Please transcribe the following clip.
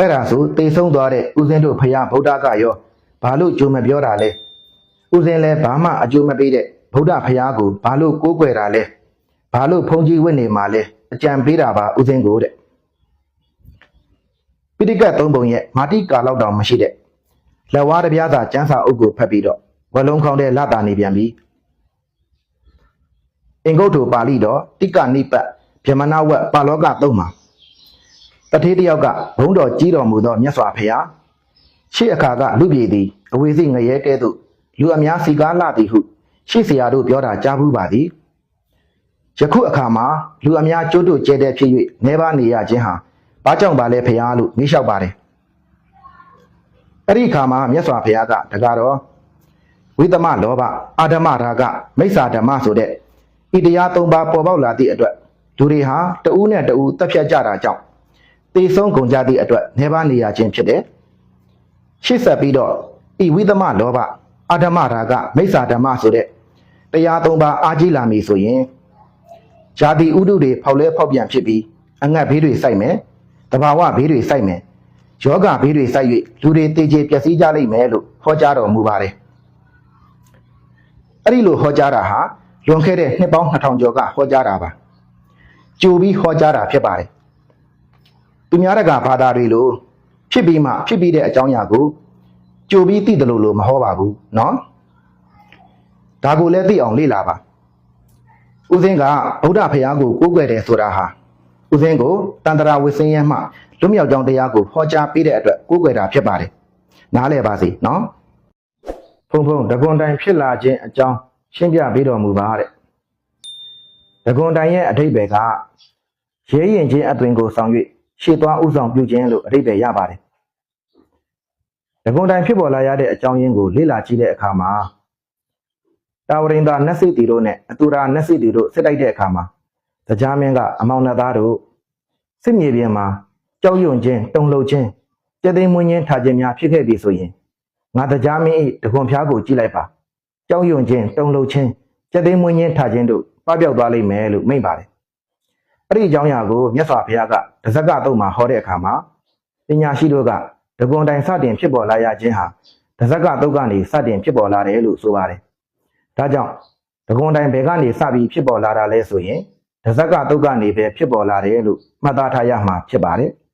အဲ့ဒါဆိုတေဆုံးသွားတဲ့ဦးဇင်းတို့ဖရာဗုဒ္ဓကရောဘာလို့ကြိုမပြောတာလဲဦးဇင်းလဲဘာမှအကျိုးမပေးတဲ့ဗုဒ္ဓဖရာကိုဘာလို့ကိုးကွယ်တာလဲဘာလို့ဖုန်ကြီးဝတ်နေမှာလဲအကြံပေးတာပါဦးဇင်းကိုတဲ့ပိဋကတ်သုံးပုံရဲ့မာတိကာလောက်တောင်မရှိတဲ့လက်ဝါးတစ်ပြားသာကျန်းစာအုပ်ကိုဖတ်ပြီးတော့ဝလုံးခေါင်းတဲ့လတာနေပြန်ပြီအင်္ဂုတ္တပါဠိတော်တိကနိပတ်ဗြဟ္မဏဝတ်ပါလောကသုံးမှာ တထေးတယောက်ကဘုံတော်ကြီးတော်မူသောမြတ်စွာဘုရားရှေ့အခါကလူပြည်သည်အဝေစီငရဲကဲ့သို့လူအများစီကားလာသည်ဟုရှေ့ဆရာတို့ပြောတာကြားဘူးပါသည်ယခုအခါမှာလူအများကျိုးတို့ကျဲတဲ့ဖြစ်၍နေပါနေရခြင်းဟာဘာကြောင့်ပါလဲဘုရားလို့မေးလျှောက်ပါတယ်အဲ့ဒီအခါမှာမြတ်စွာဘုရားကတကားတော့ဝိသမလောဘအာဓမ္မရာဂမိစ္ဆာဓမ္မဆိုတဲ့ဤတရား၃ပါးပေါ်ပေါက်လာသည့်အတွက်လူတွေဟာတဦးနဲ့တဦးတက်ဖြတ်ကြတာကြောင့် တေဆုံးကုန်ကြသည့်အတွက်နေပါနေရခြင်းဖြစ်တယ်။ရှေ့ဆက်ပြီးတော့ဤဝိသမလောဘအာဓမ္မရာဂမိစ္ဆာဓမ္မဆိုတဲ့တရားသုံးပါးအာကြီးလာပြီဆိုရင်ဇာတိဥဒုတွေဖောက်လဲဖောက်ပြန်ဖြစ်ပြီးအငတ်ဘေးတွေစိုက်မယ်။တဘာဝဘေးတွေစိုက်မယ်။ယောဂဘေးတွေစိုက်၍လူတွေတေကျေပျက်စီးကြလိမ့်မယ်လို့ဟောကြားတော်မူပါတယ်။အဲ့ဒီလိုဟောကြားတာဟာလွန်ခဲ့တဲ့နှစ်ပေါင်း2000ကျော်ကဟောကြားတာပါ။ကြိုပြီးဟောကြားတာဖြစ်ပါတယ်။ သူများတကာဘာသာတွေလိုဖြစ်ပြီးမှဖြစ်ပြီးတဲ့အကြောင်းအရာကိုကြိုပြီးသိတယ်လို့လို့မဟောပါဘူးเนาะဒါကိုလည်းသိအောင်လေ့လာပါဦးစင်းကဗုဒ္ဓဖရာကိုကိုးကွယ်တယ်ဆိုတာဟာဦးစင်းကိုတန်တရာဝိစင်းရဲမှလွတ်မြောက်ကြောင်းတရားကိုဟောကြားပေးတဲ့အတွက်ကိုးကွယ်တာဖြစ်ပါတယ်နားလည်ပါစေเนาะဖုံဖုံတကွန်တိုင်ဖြစ်လာခြင်းအကြောင်းရှင်းပြပေးတော်မူပါတဲ့တကွန်တိုင်ရဲ့အဓိပ္ပာယ်က ရဲရင်ချင်းအသွင်ကိုဆောင်၍ ရှေ့သွားဥဆောင်ပြုခြင်းလို့အဓိပ္ပာယ်ရပါတယ်။ဒဂုံတိုင်ဖြစ်ပေါ်လာရတဲ့အကြောင်းရင်းကိုလေ့လာကြည့်တဲ့အခါမှာတာဝရိန္ဒာနတ်စိတီတို့နဲ့အတူရာနတ်စိတီတို့စစ်တိုက်တဲ့အခါမှာတရားမင်းကအမောင်နှသားတို့စစ်မြေပြင်မှာကြောက်ရွံ့ခြင်းတုန်လှုပ်ခြင်းကြက်သိမ်းမွင်းခြင်းထားခြင်းများဖြစ်ခဲ့ပြီဆိုရင်ငါတရားမင်း၏ဒဂုံဖျားကိုကြည့်လိုက်ပါကြောက်ရွံ့ခြင်းတုန်လှုပ်ခြင်းကြက်သိမ်းမွင်းခြင်းထားခြင်းတို့ပပျောက်သွားလိမ့်မယ်လို့မိန့်ပါတယ် အဲ့ဒီအကြောင်းအရာကိုမြတ်စွာဘုရားကတဇက်ကတုံမှာဟောတဲ့အခါမှာပညာရှိတို့ကတကွန်တိုင်စတင်ဖြစ်ပေါ်လာရခြင်းဟာတဇက်ကတုတ်ကနေစတင်ဖြစ်ပေါ်လာတယ်လို့ဆိုပါတယ်။ဒါကြောင့်တကွန်တိုင်ဘယ်ကနေစပြီးဖြစ်ပေါ်လာတာလဲဆိုရင်တဇက်ကတုတ်ကနေပဲဖြစ်ပေါ်လာတယ်လို့မှတ်သားထားရမှာဖြစ်ပါတယ်။